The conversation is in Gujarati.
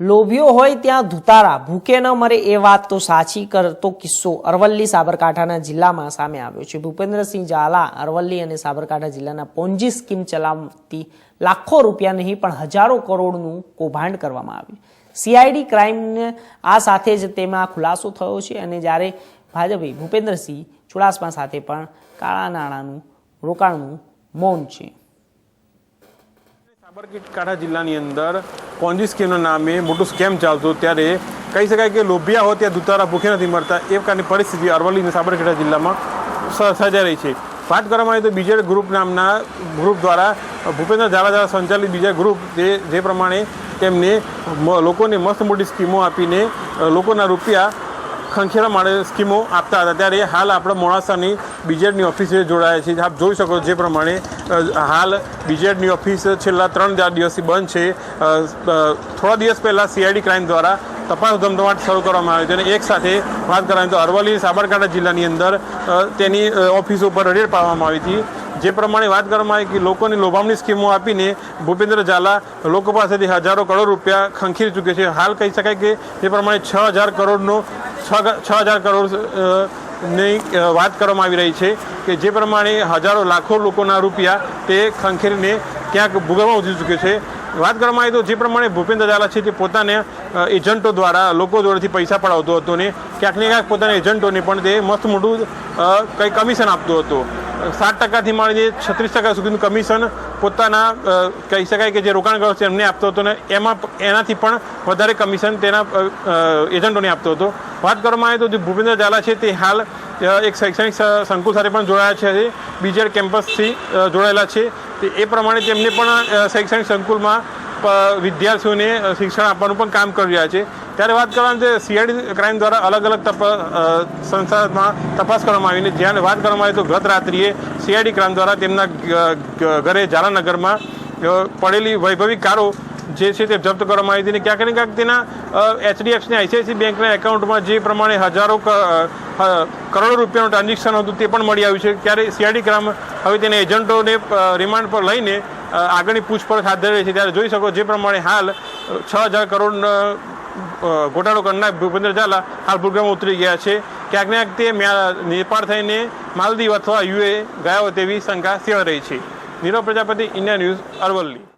લોભિયો હોય ત્યાં ધુતારા. ભૂકે ન મરે એ વાત તો સાચી કરતો કિસ્સો અરવલ્લી સાબરકાંઠાના જિલ્લામાં સામે આવ્યો છે. ભૂપેન્દ્રસિંહ ઝાલા અરવલ્લી અને સાબરકાંઠા જિલ્લાના પોન્જી સ્કીમ ચલાવતી લાખો રૂપિયા નહીં, પણ હજારો કરોડનું કૌભાંડ કરવામાં આવ્યું. સીઆઈડી ક્રાઇમને આ સાથે જ તેમાં ખુલાસો થયો છે અને જ્યારે ભાજપે ભૂપેન્દ્રસિંહ ચુડાસમા સાથે પણ કાળા નાણાંનું રોકાણનું મૌન છે. સાબરકાંઠા જિલ્લાની અંદર પોન્જી સ્કીમના નામે મોટું સ્કેમ ચાલતું ત્યારે કહી શકાય કે લોભિયા હોય ત્યાં દુતારા ભૂખે નથી મળતા એ પ્રકારની પરિસ્થિતિ અરવલ્લી અને સાબરકાંઠા જિલ્લામાં સર્જાઈ રહી છે. વાત કરવામાં આવે તો બીજેડ ગ્રુપ નામના ગ્રુપ દ્વારા ભૂપેન્દ્ર ઝાલા દ્વારા સંચાલિત બીજા ગ્રુપ જે જે પ્રમાણે તેમને લોકોને મસ્ત મોટી સ્કીમો આપીને લોકોના રૂપિયા ખંખેરા માટે સ્કીમો આપતા હતા. ત્યારે હાલ આપણે મોડાસાની બીજેડની ઓફિસે જોડાયા છે આપ જોઈ શકો જે પ્રમાણે હાલ બીજેડની ઓફિસ છેલ્લા ત્રણ ચાર દિવસથી બંધ છે. થોડા દિવસ પહેલાં સીઆઈડી ક્રાઇમ દ્વારા તપાસ ધમધમાટ શરૂ કરવામાં આવી છે અને એક સાથે વાત કરવામાં તો અરવલ્લી, સાબરકાંઠા જિલ્લાની અંદર તેની ઓફિસ ઉપર પર રેડ પાડવામાં આવી હતી. જે પ્રમાણે વાત કરવામાં આવી કે લોકોની લોભામણી સ્કીમો આપીને ભૂપેન્દ્ર ઝાલા લોકો પાસેથી હજારો કરોડ રૂપિયા ખંખીરી ચૂકે છે. હાલ કહી શકાય કે જે પ્રમાણે છ હજાર કરોડનો છ હજાર કરોડની વાત કરવામાં આવી રહી છે કે જે પ્રમાણે હજારો, લાખો લોકોના રૂપિયા તે ખંખેરીને ક્યાંક ભૂગર્ભમાં ઉતરી ચૂક્યો છે. વાત કરવામાં આવી તો જે પ્રમાણે ભૂપેન્દ્ર ઝાલા છે તે પોતાને એજન્ટો દ્વારા લોકો જોડેથી પૈસા પડાવતો હતો ને ક્યાંક ને ક્યાંક પોતાના એજન્ટોને પણ તે મસ્ત મોટું કંઈ કમિશન આપતો હતો. સાત ટકાથી માંડીને છત્રીસ ટકા સુધીનું કમિશન પોતાના કહી શકાય કે જે રોકાણકારો છે, એમને આપતો હતો ને એમાં એનાથી પણ વધારે કમિશન તેના એજન્ટોને આપતો હતો. વાત કરવામાં આવે તો જે ભૂપેન્દ્ર ઝાલા છે, તે હાલ એક શૈક્ષણિક સંકુલ સાથે પણ જોડાયા છે, બીજેડ કેમ્પસથી જોડાયેલા છે. તે એ પ્રમાણે તેમને પણ શૈક્ષણિક સંકુલમાં વિદ્યાર્થીઓને શિક્ષણ આપવાનું પણ કામ કરી રહ્યા છે. ત્યારે વાત કરવાની છે સીઆઈડી ક્રાઇમ દ્વારા અલગ અલગ તપ સંસ્થામાં તપાસ કરવામાં આવીને, જ્યાં વાત કરવામાં આવે તો ગત રાત્રિએ સીઆઈડી ક્રાઇમ દ્વારા તેમના ઘરે જાલાનગરમાં પડેલી વૈભવી કારો જે છે તે જપ્ત કરવામાં આવી હતી અને ક્યાંક ને ક્યાંક તેના એચડીએફસી આઈસીઆઈસી બેંકના એકાઉન્ટમાં જે પ્રમાણે હજારો કરોડો રૂપિયાનું ટ્રાન્ઝેક્શન હતું તે પણ મળી આવ્યું છે. ત્યારે સીઆઈડી ક્રાઇમ હવે તેને એજન્ટોને રિમાન્ડ પર લઈને આગળની પૂછપરછ હાથ ધરી છે. ત્યારે જોઈ શકો જે પ્રમાણે હાલ છ હજાર કરોડ ગોટાળો કરનાર ભૂપેન્દ્ર ઝાલા હાલ ભૂગર્ભમાં ઉતરી ગયા છે. ક્યાંક ને ક્યાંક તે નેપાળ થઈને માલદીવ અથવા યુએ ગયા તેવી શંકા સેવાઈ રહી છે. Nirav Prajapati, India news, Aravalli.